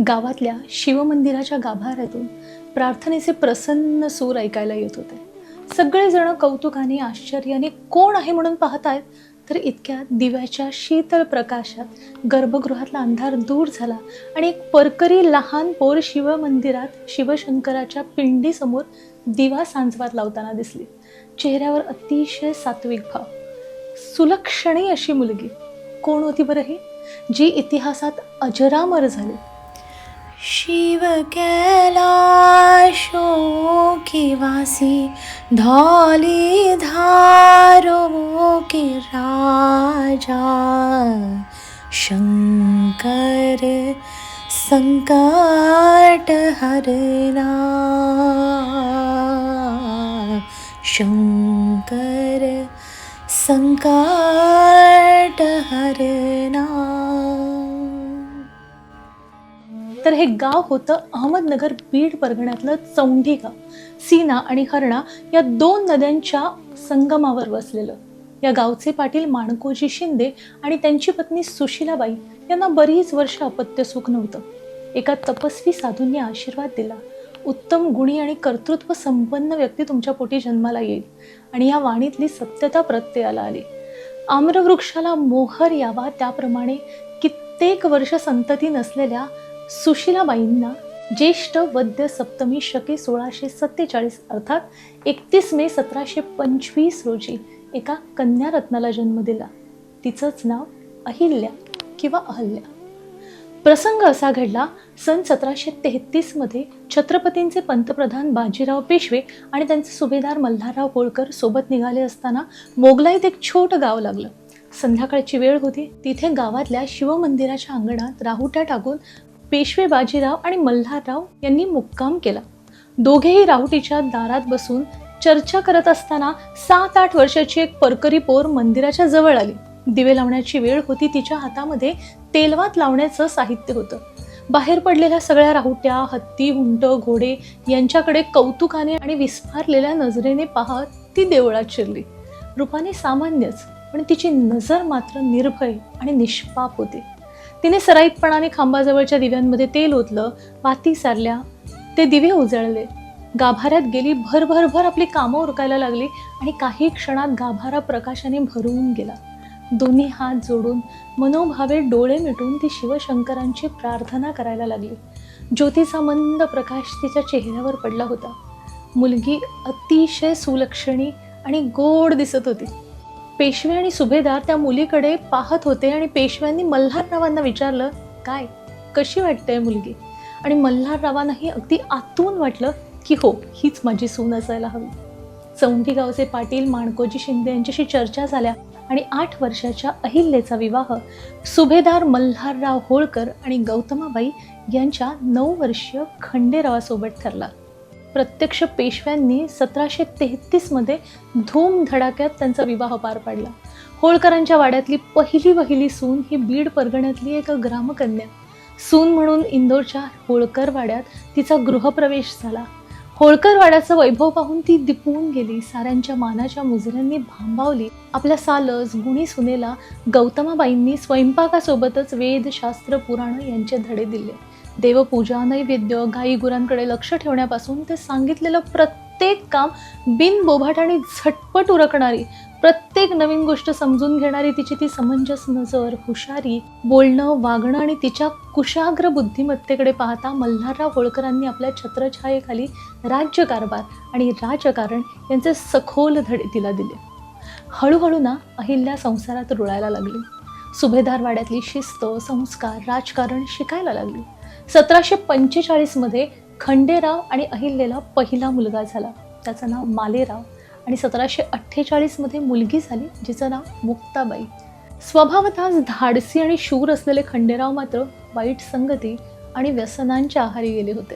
गावातल्या शिवमंदिराच्या गाभाऱ्यातून प्रार्थनेचे प्रसन्न सूर ऐकायला येत होते. सगळेजण कौतुकाने आश्चर्याने कोण आहे म्हणून पाहतायत तर इतक्या दिव्याच्या शीतल प्रकाशात गर्भगृहातला अंधार दूर झाला आणि एक परकरी लहान पोर शिवमंदिरात शिवशंकराच्या पिंडीसमोर दिवा सांजवात लावताना दिसली. चेहऱ्यावर अतिशय सात्विक भाव. सुलक्षणी अशी मुलगी. कोण होती बरं ही? जी इतिहासात अजरामर झाली. की वासी धौली धारो के राजा शंकर संकट हरना शंकर संकट हरना तर हे गाव होतं अहमदनगर बीड परगण्यातलं चौंढी गाव सीना आणि हरणा या दोन नद्यांच्या संगमावर वसलेलं. या गावचे पाटील माणकोजी शिंदे आणि त्यांची पत्नी सुशीलाबाई यांना बरीच वर्ष अपत्य सुख नव्हतं. एका तपस्वी साधूंनी आशीर्वाद दिला. उत्तम गुणी आणि कर्तृत्व संपन्न व्यक्ती तुमच्या पोटी जन्माला येईल आणि या वाणीतली सत्यता प्रत्ययाला आली. आम्रवृक्षाला मोहर यावा त्याप्रमाणे कित्येक वर्ष संतती नसलेल्या सुशीलाबाईंना ज्येष्ठ वद्य सप्तमी शके सोळाशे सत्तेचाळीस अर्थात एकतीस मे सतराशे पंचवीस रोजी एका कन्यारत्नाला जन्म दिला. तिचंच नाव अहिल्या किंवा अहल्या. प्रसंग असा घडला सन सतराशे तेहतीसमध्ये छत्रपतींचे पंतप्रधान बाजीराव पेशवे आणि त्यांचे सुभेदार मल्हारराव होळकर सोबत निघाले असताना मोगलाईत एक छोटं गाव लागलं. संध्याकाळची वेळ होती तिथे गावातल्या शिवमंदिराच्या अंगणात राहुट्या टाकून पेशवे बाजीराव आणि मल्हारराव यांनी मुक्काम केला. दोघेही राहुटीच्या दारात बसून चर्चा करत असताना सात आठ वर्षाची एक परकरी पोर मंदिराच्या जवळ आली. दिवे लावण्याची वेळ होती तिच्या हातामध्ये तेलवात लावण्याचं साहित्य होतं. बाहेर पडलेल्या सगळ्या राहुट्या हत्ती हुंट घोडे यांच्याकडे कौतुकाने आणि विस्फारलेल्या नजरेने पाहत ती देवळात शिरली. रूपाने सामान्यच पण तिची नजर मात्र निर्भय आणि निष्पाप होती. तिने सराईतपणाने खांबाजवळच्या दिव्यांमध्ये तेल ओतलं वाती सारल्या. ते दिवे उजळले. गाभाऱ्यात गेली भर भर भर आपली कामं उरकायला लागली आणि काही क्षणात गाभारा प्रकाशाने भरून गेला. दोन्ही हात जोडून मनोभावे डोळे मिटून ती शिवशंकरांची प्रार्थना करायला लागली. ज्योतीचा मंद प्रकाश तिच्या चेहऱ्यावर पडला होता. मुलगी अतिशय सुलक्षणी आणि गोड दिसत होती. पेशवे आणि सुभेदार त्या मुलीकडे पाहत होते आणि पेशव्यांनी मल्हाररावांना विचारलं काय कशी वाटते मुलगी? आणि मल्हाररावांनाही अगदी आतून वाटलं की हो हीच माझी सून असायला हवी. चौंडी गावचे पाटील माणकोजी शिंदे यांच्याशी चर्चा झाल्या आणि आठ वर्षाच्या अहिल्याचा विवाह सुभेदार मल्हारराव होळकर आणि गौतमाबाई यांच्या नऊ वर्षीय खंडेरावासोबत ठरला. प्रत्यक्ष पेशव्यांनी सतराशे तेहतीसमध्ये धूमधडाक्यात त्यांचा विवाह पार पाडला. होळकरांच्या वाड्यातली पहिली वहिली सून ही बीड परगण्यातली एक ग्रामकन्या. सून म्हणून इंदोरच्या होळकर वाड्यात तिचा गृहप्रवेश झाला. होळकर वाड्याचं वैभव पाहून ती दिपून गेली. साऱ्यांच्या मानाच्या मुजऱ्यांनी भांबावली. आपल्या सालस गुणी सुनेला गौतमाबाईंनी स्वयंपाकासोबतच वेद शास्त्र पुराण यांचे धडे दिले. देवपूजा नैवेद्य गाई गुरांकडे लक्ष ठेवण्यापासून ते सांगितलेलं प्रत्येक काम बिनबोभाट आणि झटपट उरकणारी प्रत्येक नवीन गोष्ट समजून घेणारी तिची ती समंजस नजर हुशारी बोलणं वागणं आणि तिच्या कुशाग्र बुद्धिमत्तेकडे पाहता मल्हारराव होळकरांनी आपल्या छत्रछायेखाली राज्यकारभार आणि राजकारण यांचे सखोल धडे तिला दिले. हळूहळू ना अहिल्या संसारात रुळायला लागली. सुभेदार वाड्यातली शिस्त संस्कार राजकारण शिकायला लागली. सतराशे पंचेचाळीसमध्ये खंडेराव आणि अहिल्याला पहिला मुलगा झाला. त्याचं नाव मालेराव आणि सतराशे अठ्ठेचाळीसमध्ये मुलगी झाली जिचं नाव मुक्ताबाई. स्वभावतःच धाडसी आणि शूर असलेले खंडेराव मात्र वाईट संगती आणि व्यसनांच्या आहारी गेले होते.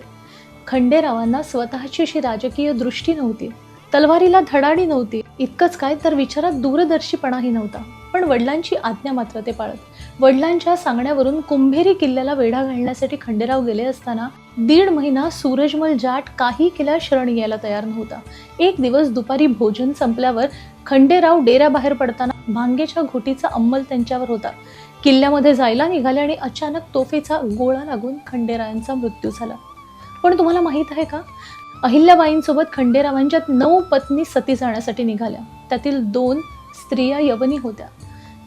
खंडेरावांना स्वतःची अशी राजकीय दृष्टी नव्हती. तलवारीला धडाडी नव्हती. इतकंच काय तर विचारात दूरदर्शीपणाही नव्हता. पण वडिलांची आज्ञा मात्र ते पाळत वडिलांच्या सांगण्यावरून कुंभेरी किल्ल्याला वेढा घालण्यासाठी खंडेराव गेले असताना दीड महिना सूरजमल जाट काही केल्या शरण यायला तयार नव्हता. एक दिवस दुपारी भोजन संपल्यावर खंडेराव डेऱ्याबाहेर पडताना भांगेच्या घोटीचा अंमल त्यांच्यावर होता. किल्ल्यामध्ये जायला निघाले आणि अचानक तोफेचा गोळा लागून खंडेरायांचा मृत्यू झाला. पण तुम्हाला माहीत आहे का? अहिल्याबाईंसोबत खंडेरावांच्या नऊ पत्नी सती जाण्यासाठी निघाल्या. त्यातील दोन स्त्रिया यवनी होत्या.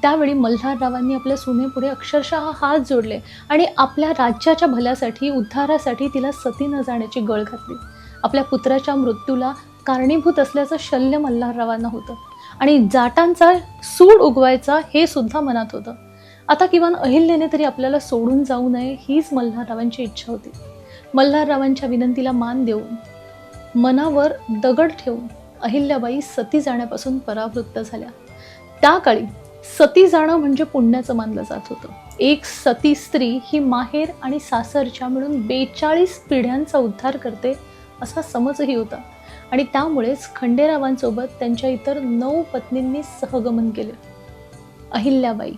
त्यावेळी मल्हाररावांनी आपल्या सुनेपुढे अक्षरशः हात जोडले आणि आपल्या राज्याच्या भल्यासाठी उद्धारासाठी तिला सती न जाण्याची गळ घातली. आपल्या पुत्राच्या मृत्यूला कारणीभूत असल्याचं शल्य मल्हाररावांना होतं. आणि जाटांचा सूड उगवायचा हे सुद्धा मनात होतं. आता किमान अहिल्याने तरी आपल्याला सोडून जाऊ नये हीच मल्हाररावांची इच्छा होती. मल्हाररावांच्या विनंतीला मान देऊन मनावर दगड ठेवून अहिल्याबाई सती जाण्यापासून परावृत्त झाल्या. त्या काळी सती जाणं म्हणजे पुण्याचं मानलं जात होतं. एक सती स्त्री ही माहेर आणि सासरच्या मिळून बेचाळीस पिढ्यांचा उद्धार करते असा समजही होता. आणि त्यामुळेच खंडेरावांसोबत त्यांच्या इतर नऊ पत्नींनी सहगमन केले. अहिल्याबाई.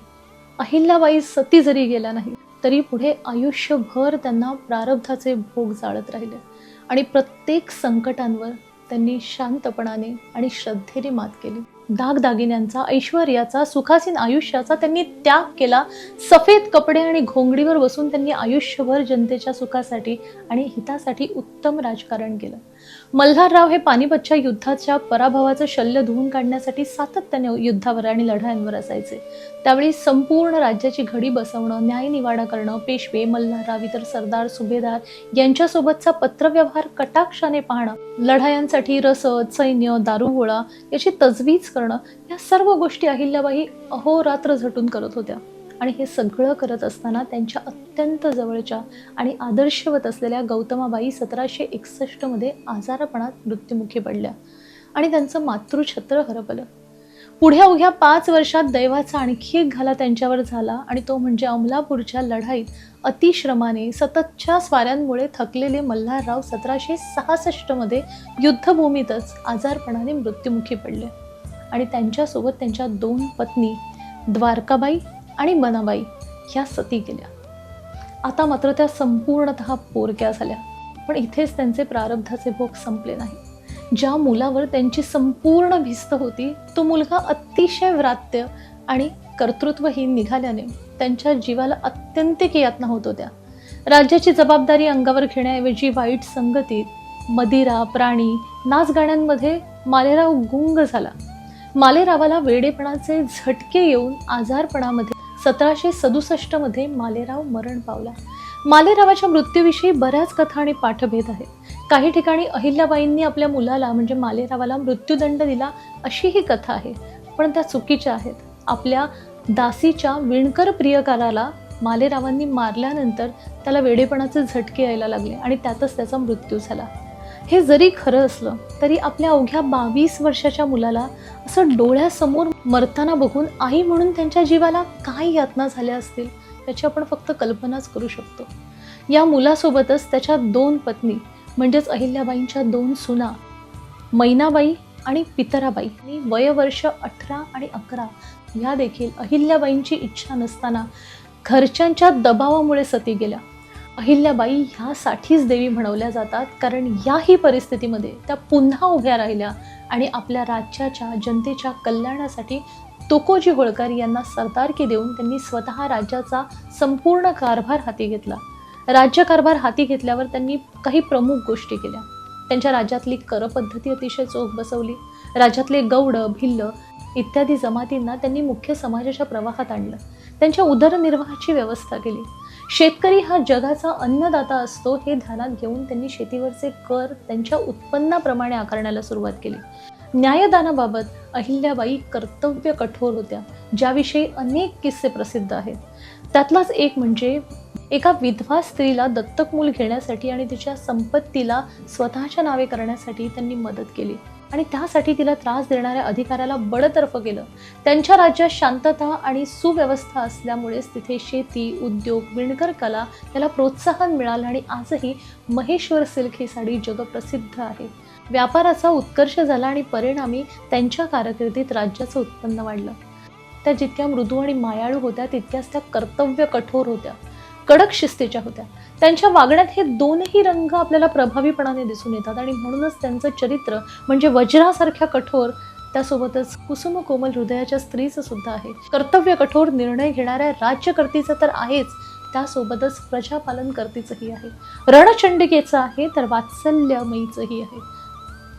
अहिल्याबाई सती जरी गेल्या नाही तरी पुढे आयुष्यभर त्यांना प्रारब्धाचे भोग जाळत राहिले. आणि प्रत्येक संकटांवर त्यांनी शांतपणाने आणि श्रद्धेने मात केली. दागदागिन्यांचा ऐश्वर्याचा सुखासीन आयुष्याचा त्यांनी त्याग केला. सफेद कपडे आणि घोंगडीवर बसून त्यांनी आयुष्यभर जनतेच्या सुखासाठी आणि हितासाठी उत्तम राजकारण केलं. मल्हारराव हे पानिपतच्या युद्धाच्या पराभवाचं शल्य धुवून काढण्यासाठी सातत्याने युद्धावर आणि लढायांवर असायचे. त्यावेळी संपूर्ण राज्याची घडी बसवणं न्यायनिवाडा करणं पेशवे मल्हारराव इतर सरदार सुभेदार यांच्यासोबतचा पत्रव्यवहार कटाक्षाने पाहणं लढायांसाठी रसद सैन्य दारुगोळा याची तजवीज करणं या सर्व गोष्टी अहिल्याबाई अहोरात्र झटून करत होत्या. आणि हे सगळं करत असताना त्यांच्या अत्यंत जवळच्या आणि आदर्शवत असलेल्या गौतमाबाई सतराशे एकसष्टमध्ये आजारपणात मृत्युमुखी पडल्या आणि त्यांचं मातृछत्र हरपलं. पुढे अवघ्या पाच वर्षात दैवाचा आणखी एक घाला त्यांच्यावर झाला आणि तो म्हणजे अमलापूरच्या लढाईत अतिश्रमाने सततच्या स्वाऱ्यांमुळे थकलेले मल्हारराव सतराशे सहासष्टमध्ये युद्धभूमीतच आजारपणाने मृत्युमुखी पडले. आणि त्यांच्यासोबत त्यांच्या दोन पत्नी द्वारकाबाई आणि बनाबाई ह्या सती गेल्या. आता मात्र त्या संपूर्णतः पोरक्या झाल्या. पण इथेच त्यांचे प्रारब्धाचे भोग संपले नाही. ज्या मुलावर त्यांची संपूर्ण भिस्त होती तो मुलगा अतिशय व्रात्य आणि कर्तृत्वहीन निघाल्याने त्यांच्या जीवाला अत्यंतिक यातना होत होत्या. राज्याची जबाबदारी अंगावर घेण्याऐवजी वाईट संगतीत मदिरा प्राणी नाचगाण्यांमध्ये मालेराव गुंग झाला. मालेरावाला वेडेपणाचे झटके येऊन आजारपणामध्ये सतराशे सदुसष्टमध्ये मालेराव मरण पावला. मालेरावाच्या मृत्यूविषयी बऱ्याच कथा आणि पाठभेद आहेत. काही ठिकाणी अहिल्याबाईंनी आपल्या मुलाला म्हणजे मालेरावाला मृत्यूदंड दिला अशी ही कथा आहे. पण त्या चुकीच्या आहेत. आपल्या दासीच्या विणकर प्रियकाराला मालेरावांनी मारल्यानंतर त्याला वेडेपणाचे झटके यायला लागले आणि त्यातच त्याचा मृत्यू झाला. हे जरी खरं असलं तरी आपल्या अवघ्या बावीस वर्षाच्या मुलाला असं डोळ्यासमोर मरताना बघून आई म्हणून त्यांच्या जीवाला काय यातना झाल्या असतील याची आपण फक्त कल्पनाच करू शकतो. या मुलासोबतच त्याच्या दोन पत्नी म्हणजेच अहिल्याबाईंच्या दोन सुना मैनाबाई आणि पितराबाई आणि वयवर्ष अठरा आणि अकरा या देखील अहिल्याबाईंची इच्छा नसताना घरच्यांच्या दबावामुळे सती गेल्या. अहिल्याबाई ह्यासाठीच देवी म्हणवल्या जातात कारण याही परिस्थितीमध्ये त्या पुन्हा उभ्या राहिल्या आणि आपल्या राज्याच्या जनतेच्या कल्याणासाठी तुकोजी होळकर यांना सरदारकी देऊन त्यांनी स्वतः राज्याचा संपूर्ण कारभार हाती घेतला. राज्यकारभार हाती घेतल्यावर त्यांनी काही प्रमुख गोष्टी केल्या. त्यांच्या राज्यातली करपद्धती अतिशय चोख बसवली. राज्यातले गौड भिल्ल इत्यादी जमातींना त्यांनी मुख्य समाजाच्या प्रवाहात आणलं. त्यांच्या उदरनिर्वाहाची व्यवस्था केली. शेतकरी हा जगाचा अन्नदाता असतो हे ध्यानात घेऊन त्यांनी शेतीवरचे कर त्यांच्या उत्पन्नाप्रमाणे आकारण्याला सुरुवात केली. न्यायदानाबाबत अहिल्याबाई कर्तव्य कठोर होत्या ज्याविषयी अनेक किस्से प्रसिद्ध आहेत. त्यातलाच एक म्हणजे एका विधवा स्त्रीला दत्तक मूल घेण्यासाठी आणि तिच्या संपत्तीला स्वतःच्या नावे करण्यासाठी त्यांनी मदत केली. आणि त्यासाठी तिला त्रास देणाऱ्या अधिकाऱ्याला बडतर्फ केलं. त्यांच्या राज्यात शांतता आणि सुव्यवस्था असल्यामुळेच तिथे शेती उद्योग विणकर कला याला प्रोत्साहन मिळालं आणि आजही महेश्वर सिल्क ही साडी जगप्रसिद्ध आहे. व्यापाराचा उत्कर्ष झाला आणि परिणामी त्यांच्या कारकिर्दीत राज्याचं उत्पन्न वाढलं. त्या जितक्या मृदू आणि मायाळू होत्या तितक्याच त्या कर्तव्य कठोर होत्या. कडक शिस्तीच्या होत्या. त्यांच्या वागण्यात हे दोनही रंग आपल्याला प्रभावीपणाने दिसून येतात आणि म्हणूनच त्यांचं चरित्र म्हणजे वज्रासारख्या कठोर त्यासोबतच कुसुम कोमल हृदयाच्या स्त्रीचं सुद्धा आहे. कर्तव्य कठोर निर्णय घेणाऱ्या राज्यकर्तीचं तर आहेच त्यासोबतच प्रजापालन करतीचंही आहे. रणचंडिकेचं आहे तर वात्सल्यमयीचंही आहे.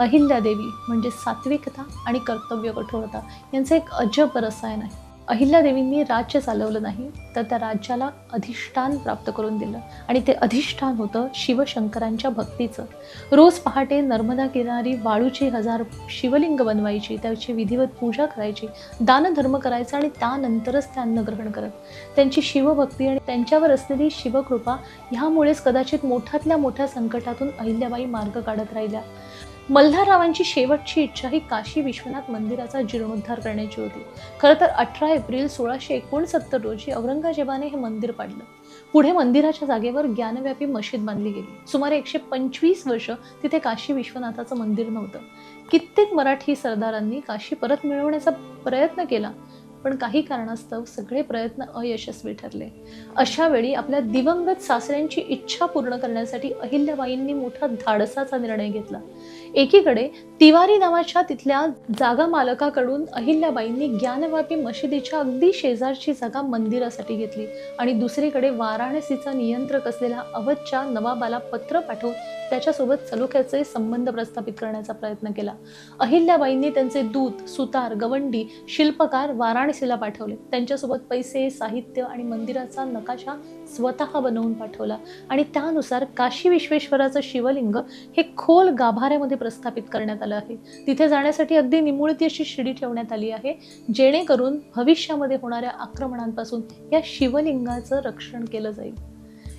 अहिल्यादेवी म्हणजे सात्विकता आणि कर्तव्य कठोरता यांचं एक अजब रसायन आहे. अहिल्यादेवींनी राज्य चालवलं नाही तर त्या राज्याला अधिष्ठान प्राप्त करून दिलं. आणि ते अधिष्ठान होतं शिवशंकरांच्या भक्तीचं. रोज पहाटे नर्मदा किनारी वाळूची हजार शिवलिंग बनवायची त्याची विधिवत पूजा करायची दानधर्म करायचा आणि त्यानंतरच ते अन्न ग्रहण करत. त्यांची शिवभक्ती आणि त्यांच्यावर असलेली शिवकृपा ह्यामुळेच कदाचित मोठ्यातल्या मोठ्या संकटातून अहिल्याबाई मार्ग काढत राहिल्या. मल्हाररावांची शेवटची इच्छा ही काशी विश्वनाथ मंदिराचा जीर्णोद्धार करण्याची होती. खरं तर अठरा एप्रिल सोळाशे एकोणसत्तर रोजी औरंगजेबाने हे मंदिर पाडलं. पुढे मंदिराच्या जागेवर ज्ञानव्यापी मशीद बांधली गेली. सुमारे एकशे पंचवीस वर्ष तिथे काशी विश्वनाथाचं मंदिर नव्हतं. कित्येक मराठी सरदारांनी काशी परत मिळवण्याचा प्रयत्न केला. पण काही कारणास्तव सगळे प्रयत्न अयशस्वी ठरले. अशा वेळी आपल्या दिवंगत सासऱ्यांची इच्छा पूर्ण करण्यासाठी अहिल्याबाईंनी मोठा धाडसाचा निर्णय घेतला. एकीकडे तिवारी नावाच्या तिथल्या जागा मालकाकडून अहिल्याबाईंनी ज्ञानव्यापी मशिदीच्या अगदी शेजारची जागा मंदिरासाठी घेतली आणि दुसरीकडे वाराणसीचा नियंत्रक असलेला अवधच्या नवाबाला पत्र पाठवून त्याच्यासोबत सलोख्याचे संबंध प्रस्थापित करण्याचा प्रयत्न केला. अहिल्याबाईंनी त्यांचे दूत सुतार गवंडी शिल्पकार वाराणसीला पाठवले. त्यांच्यासोबत पैसे साहित्य आणि मंदिराचा नकाशा स्वतः बनवून पाठवला. आणि त्यानुसार काशी विश्वेश्वराचं शिवलिंग हे खोल गाभाऱ्यामध्ये प्रस्थापित करण्यात आलं आहे. तिथे जाण्यासाठी अगदी निमुळती अशी शिडी ठेवण्यात आली आहे जेणेकरून भविष्यामध्ये होणाऱ्या आक्रमणांपासून या शिवलिंगाचं रक्षण केलं जाईल.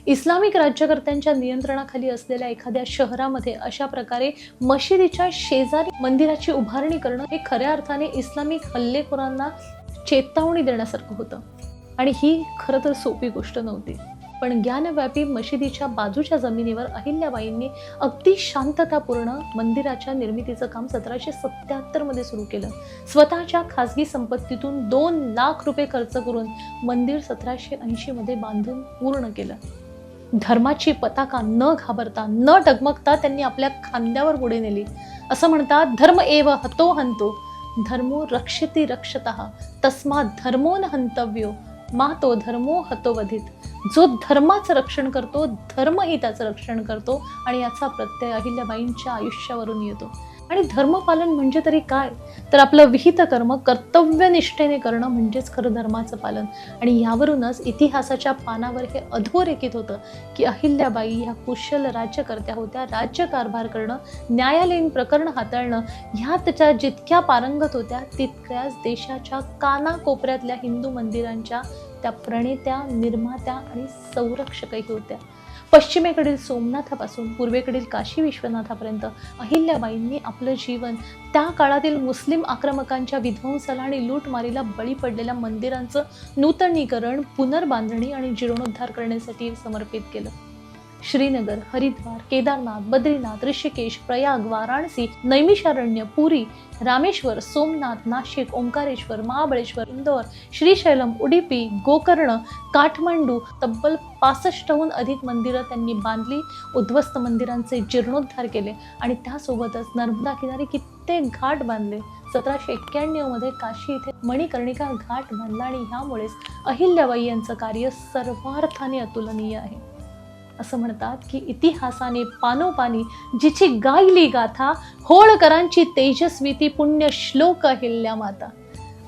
इस्लामिक राज्यकर्त्यांच्या नियंत्रणाखाली असलेल्या एखाद्या शहरामध्ये अशा प्रकारे मशिदीच्या शेजारी मंदिराची उभारणी करणं हे खऱ्या अर्थाने इस्लामिक हल्लेखोरांना चेतावणी देण्यासारखं होतं. आणि ही खरं तर सोपी गोष्ट नव्हती. पण ज्ञानव्यापी मशिदीच्या बाजूच्या जमिनीवर अहिल्याबाईंनी अगदी शांततापूर्ण मंदिराच्या निर्मितीचं काम सतराशे सत्याहत्तरमध्ये सुरू केलं. स्वतःच्या खासगी संपत्तीतून दोन लाख रुपये खर्च करून मंदिर सतराशे ऐंशी मध्ये बांधून पूर्ण केलं. धर्माची पताका न घाबरता न डगमगता त्यांनी आपल्या खांद्यावर पुढे नेली. असं म्हणतात धर्म एव हतो हंतो धर्मो रक्षती रक्षत तस्मा धर्मो न हंतव्यो मा तो धर्मो हतोवधित जो धर्माचं रक्षण करतो धर्मही त्याचं रक्षण करतो आणि याचा प्रत्यय अहिल्याबाईंच्या आयुष्यावरून येतो. आणि धर्मपालन म्हणजे तरी काय? तर आपलं विहित कर्म कर्तव्यनिष्ठेने करणं म्हणजेच खरं धर्माचं पालन. आणि यावरूनच इतिहासाच्या पानावर हे अधोरेखित होतं की अहिल्याबाई ह्या कुशल राज्यकर्त्या होत्या. राज्यकारभार करणं न्यायालयीन प्रकरण हाताळणं ह्या त्याच्या जितक्या पारंगत होत्या तितक्याच देशाच्या कानाकोपऱ्यातल्या हिंदू मंदिरांच्या त्या प्रणेत्या निर्मात्या आणि संरक्षकही होत्या. पश्चिमेकडील सोमनाथापासून पूर्वेकडील काशी विश्वनाथापर्यंत अहिल्याबाईंनी आपलं जीवन त्या काळातील मुस्लिम आक्रमकांच्या विध्वंसाला आणि लूटमारीला बळी पडलेल्या मंदिरांचं नूतनीकरण पुनर्बांधणी आणि जीर्णोद्धार करण्यासाठी समर्पित केलं. श्रीनगर हरिद्वार केदारनाथ बद्रीनाथ ऋषिकेश प्रयाग वाराणसी नैमिषारण्य पुरी रामेश्वर सोमनाथ नाशिक ओंकारेश्वर महाबळेश्वर इंदोर श्रीशैलम उडुपी गोकर्ण काठमांडू तब्बल पासष्टहून अधिक मंदिरं त्यांनी बांधली उद्ध्वस्त मंदिरांचे जीर्णोद्धार केले आणि त्यासोबतच नर्मदा किनारी कित्येक घाट बांधले. सतराशे एक्क्याण्णवमध्ये काशी इथे मणिकर्णिका घाट बांधला आणि ह्यामुळेच अहिल्याबाई यांचं कार्य सर्वार्थाने अतुलनीय आहे. असं म्हणतात की इतिहासाने पानोपानी जिची गायली गाथा होळकरांची तेजस्वी ती पुण्य श्लोक अहिल्या माता.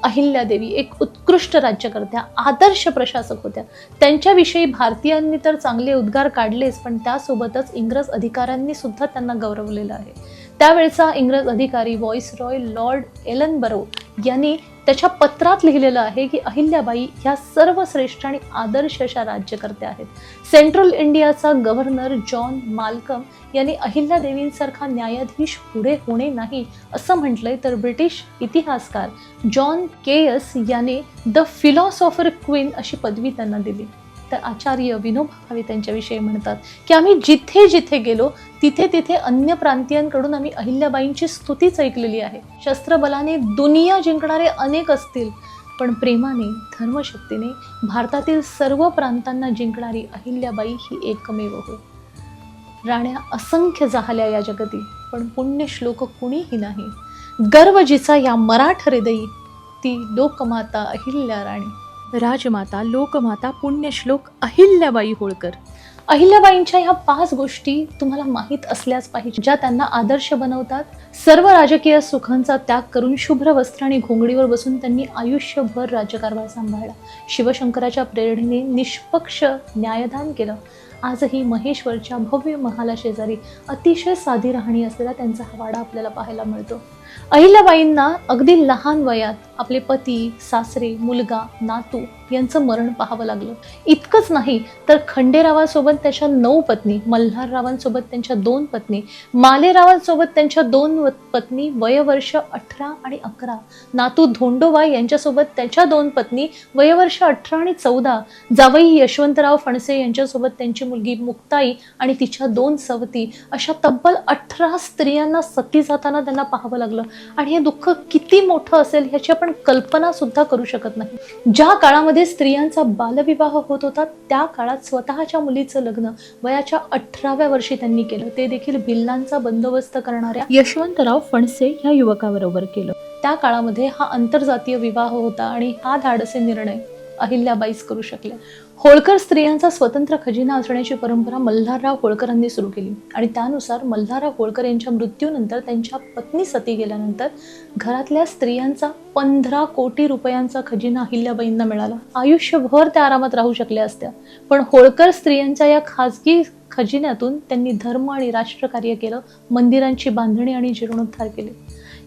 अहिल्यादेवी एक उत्कृष्ट राज्यकर्त्या आदर्श प्रशासक होत्या. त्यांच्याविषयी भारतीयांनी तर चांगले उद्गार काढलेच पण त्यासोबतच इंग्रज अधिकाऱ्यांनी सुद्धा त्यांना गौरवलेलं आहे. त्यावेळचा इंग्रज अधिकारी व्हॉइस रॉय लॉर्ड एलन बरो यांनी त्याच्या पत्रात लिहिलेलं आहे की अहिल्याबाई ह्या सर्व श्रेष्ठ आणि आदर्श अशा राज्यकर्त्या आहेत. सेंट्रल इंडियाचा गव्हर्नर जॉन माल्कम यांनी अहिल्या देवींसारखा न्यायाधीश पुढे होणे नाही असं म्हटलंय तर ब्रिटिश इतिहासकार जॉन केयस याने द फिलॉसॉफर क्वीन अशी पदवी त्यांना दिली. तर आचार्य विनोबा भावे त्यांच्याविषयी म्हणतात की आम्ही जिथे जिथे गेलो तिथे तिथे अन्य प्रांतीयांकडून आम्ही अहिल्याबाईंची स्तुतीच ऐकलेली आहे. शस्त्रबलाने दुनिया जिंकणारे अनेक असतील पण प्रेमाने धर्मशक्तीने भारतातील सर्व प्रांतांना जिंकणारी अहिल्याबाई ही एकमेव हो राण्या असंख्य झाल्या या जगती पण पुण्य श्लोक कुणीही नाही. गर्वजीचा या मराठ हृदयी ती लोकमाता अहिल्या राणी. राजमाता लोकमाता पुण्यश्लोक अहिल्याबाई होळकर. अहिल्याबाईंच्या ह्या पाच गोष्टी तुम्हाला माहीत असल्याच पाहिजे. ज्या त्यांना आदर्श बनवतात सर्व राजकीय सुखांचा त्याग करून शुभ्र वस्त्र आणि घोंगडीवर बसून त्यांनी आयुष्यभर राज्यकारभार सांभाळला. शिवशंकराच्या प्रेरणेने निष्पक्ष न्यायदान केलं. आजही महेश्वरच्या भव्य महाला शेजारी अतिशय साधी राहणी असलेला त्यांचा हा वाडा आपल्याला पाहायला मिळतो. अहिल्याबाईंना अगदी लहान वयात आपले पती सासरे मुलगा नातू यांचं मरण पाहावं लागलं. इतकंच नाही तर खंडेरावासोबत त्याच्या नऊ पत्नी मल्हाररावांसोबत त्यांच्या दोन पत्नी मालेरावांसोबत त्यांच्या दोन पत्नी वयवर्ष अठरा आणि अकरा. नातू धोंडोबा यांच्यासोबत त्याच्या दोन पत्नी वयवर्ष अठरा आणि चौदा. जावई यशवंतराव फणसे यांच्यासोबत त्यांची मुलगी मुक्ताई आणि तिच्या दोन सवती. अशा तब्बल अठरा स्त्रियांना सती जाताना त्यांना पाहावं लागलं. आणि हे दुःख किती मोठं असेल ह्याची आपण कल्पना सुद्धा करू शकत नाही. ज्या काळामध्ये स्त्रियांचा बालविवाह होत होता त्या काळात स्वतःच्या मुलीचं लग्न वयाच्या अठराव्या वर्षी त्यांनी केलं. ते देखील भिल्लांचा बंदोबस्त करणाऱ्या यशवंतराव फणसे ह्या युवकाबरोबर केलं. त्या काळामध्ये हा आंतरजातीय विवाह होता आणि हा धाडसे निर्णय अहिल्याबाईच करू शकल्या. होळकर स्त्रियांचा स्वतंत्र खजिना असण्याची परंपरा मल्हारराव होळकरांनी सुरू केली. आणि त्यानुसार मल्हारराव होळकर यांच्या मृत्यूनंतर त्यांच्या पत्नी सती गेल्यानंतर घरातल्या स्त्रियांचा पंधरा कोटी रुपयांचा खजिना अहिल्याबाईंना मिळाला. आयुष्यभर त्या आरामात राहू शकल्या असत्या. पण होळकर स्त्रियांच्या या खाजगी खजिन्यातून त्यांनी धर्म आणि राष्ट्रकार्य केलं मंदिरांची बांधणी आणि जीर्णोद्धार केले.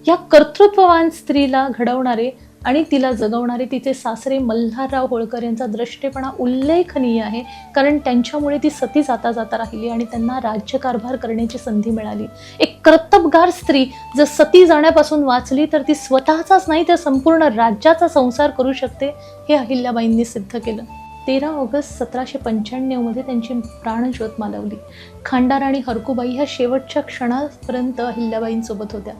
या कर्तृत्ववान स्त्रीला घडवणारे आणि तिला जगवणारे तिचे सासरे मल्हारराव होळकर यांचा द्रष्टेपणा उल्लेखनीय आहे कारण त्यांच्यामुळे ती सती जाता जाता राहिली आणि त्यांना राज्यकारभार करण्याची संधी मिळाली. एक कर्तबगार स्त्री जर सती जाण्यापासून वाचली तर ती स्वतःचाच नाही तर संपूर्ण राज्याचा संसार करू शकते हे अहिल्याबाईंनी सिद्ध केलं. तेरा ऑगस्ट सतराशे पंच्याण्णवमध्ये त्यांची प्राणज्योत मालवली. खांडार आणि हरकुबाई ह्या शेवटच्या क्षणापर्यंत अहिल्याबाईंसोबत होत्या.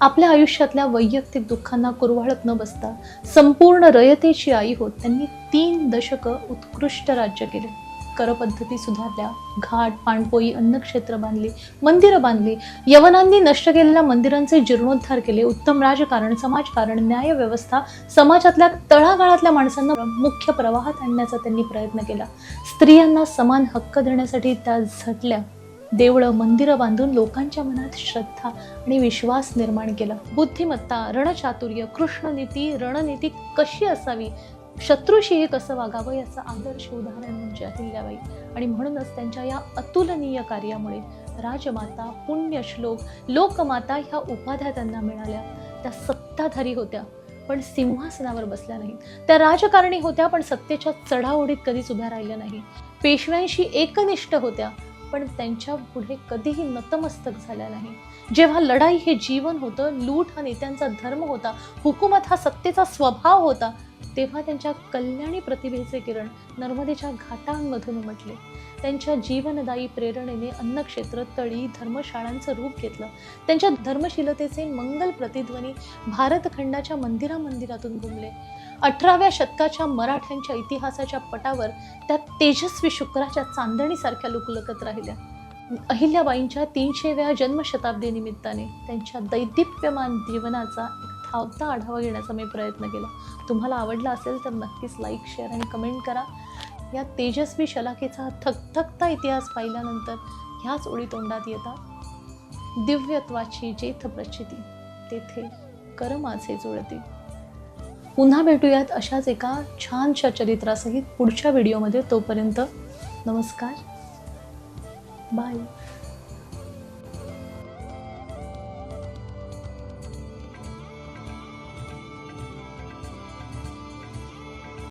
आपल्या आयुष्यातल्या वैयक्तिक दुःखांना कुरवाळत न बसता संपूर्ण रयतेची आई होत त्यांनी तीन दशकं उत्कृष्ट राज्य केले. करपद्धती सुधारल्या घाट पाणपोई अन्नक्षेत्र बांधली मंदिरं बांधली. यवनांनी नष्ट केलेल्या मंदिरांचे जीर्णोद्धार केले. उत्तम राजकारण समाजकारण न्यायव्यवस्था समाजातल्या तळागाळातल्या माणसांना मुख्य प्रवाहात आणण्याचा त्यांनी प्रयत्न केला. स्त्रियांना समान हक्क देण्यासाठी त्या झटल्या. देवळं मंदिरं बांधून लोकांच्या मनात श्रद्धा आणि विश्वास निर्माण केला. बुद्धिमत्ता रणचातुर्य कृष्णनीती रणनीती कशी असावी? शत्रूशीही कसं वागावं याचं आदर्श उदाहरण म्हणजे अहिल्याबाई. आणि म्हणूनच त्यांच्या या अतुलनीय कार्यामुळे राजमाता पुण्यश्लोक लोकमाता ह्या उपाध्या त्यांना मिळाल्या. त्या सत्ताधारी होत्या पण सिंहासनावर बसल्या नाहीत. त्या राजकारणी होत्या पण सत्तेच्या चढाओढीत कधीच उभ्या राहिल्या नाही पेशव्यांशी एकनिष्ठ होत्या पण त्यांच्या पुढे कधीही नतमस्तक झाल्या नाही जेव्हा लढाई हे जीवन होतं लूट हा नेत्यांचा धर्म होता हुकूमत हा सत्तेचा स्वभाव होता तेव्हा त्यांच्या कल्याणी प्रतिभेचे किरण नर्मदेच्या घाटांमधून उमटले. त्यांच्या जीवनदायी प्रेरणेने अन्नक्षेत्र तळी धर्मशाळांचं रूप घेतलं. त्यांच्या धर्मशीलतेचे मंगल प्रतिध्वनी भारतखंडाच्या मंदिरा मंदिरातून घुमले. अठराव्या शतकाच्या मराठ्यांच्या इतिहासाच्या पटावर त्या तेजस्वी शुक्राच्या चांदणीसारख्या लुकलकत राहिल्या. अहिल्याबाईंच्या तीनशेव्या जन्मशताब्दी निमित्ताने त्यांच्या दैदिप्यमान जीवनाचा एक धावता आढावा घेण्याचा मी प्रयत्न केला. तुम्हाला आवडला असेल तर नक्कीच लाईक शेअर आणि कमेंट करा. या तेजस्वी शलाकेचा थकथकता इतिहास पाहिल्यानंतर ह्याच ओळी तोंडात येतात दिव्यत्वाची जेथ प्रचिती तेथे कर माझे जुळते. पुन्हा भेटूयात अशाच एका छानशा चरित्रासहित पुढच्या व्हिडिओमध्ये तोपर्यंत नमस्कार. बाय